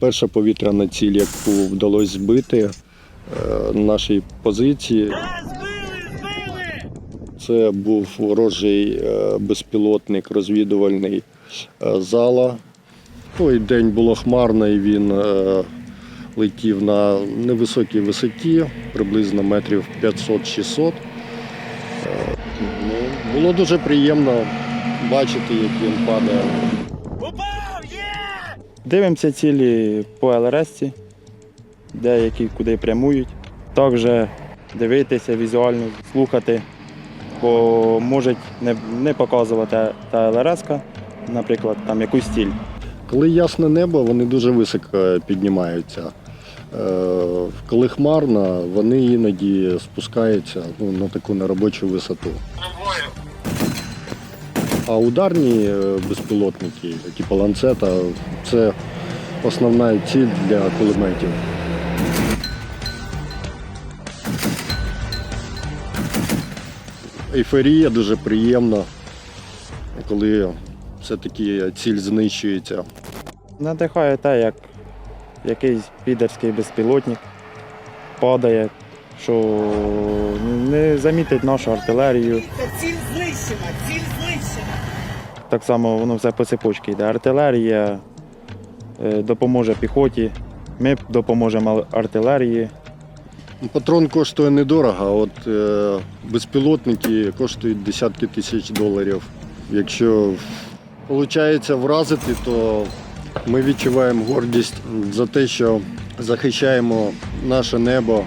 Перша повітряна ціль, яку вдалося збити е, на нашій позиції. Це був ворожий е, безпілотник розвідувальний е, зала. Той день було хмарно і він е, летів на невисокій висоті, приблизно метрів 500-600. Е, ну, Було дуже приємно бачити, як він падає. Дивимося цілі по ЛРС, деякі куди прямують. Також дивитися візуально, слухати, бо можуть не, не показувати та ЛРС, наприклад, там якусь ціль. Коли ясне небо, вони дуже високо піднімаються. Е, Коли хмарно, вони іноді спускаються ну, на таку неробочу висоту. А ударні е, безпілотники, типу ланцета, це основна ціль для кулеметів. Ейфорія дуже приємна, коли все-таки ціль знищується. Надихає те, як якийсь підерський безпілотник падає, що не замітить нашу артилерію. Ціль знищена, ціль знищена. Так само воно все по цепочці йде. Артилерія е, допоможе піхоті, ми допоможемо артилерії. Патрон коштує недорого, а от е, безпілотники коштують десятки тисяч доларів. Якщо виходить вразити, то ми відчуваємо гордість за те, що захищаємо наше небо.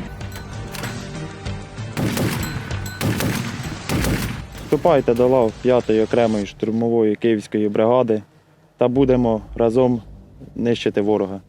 Вступайте до лав 5-ї окремої штурмової київської бригади та будемо разом нищити ворога.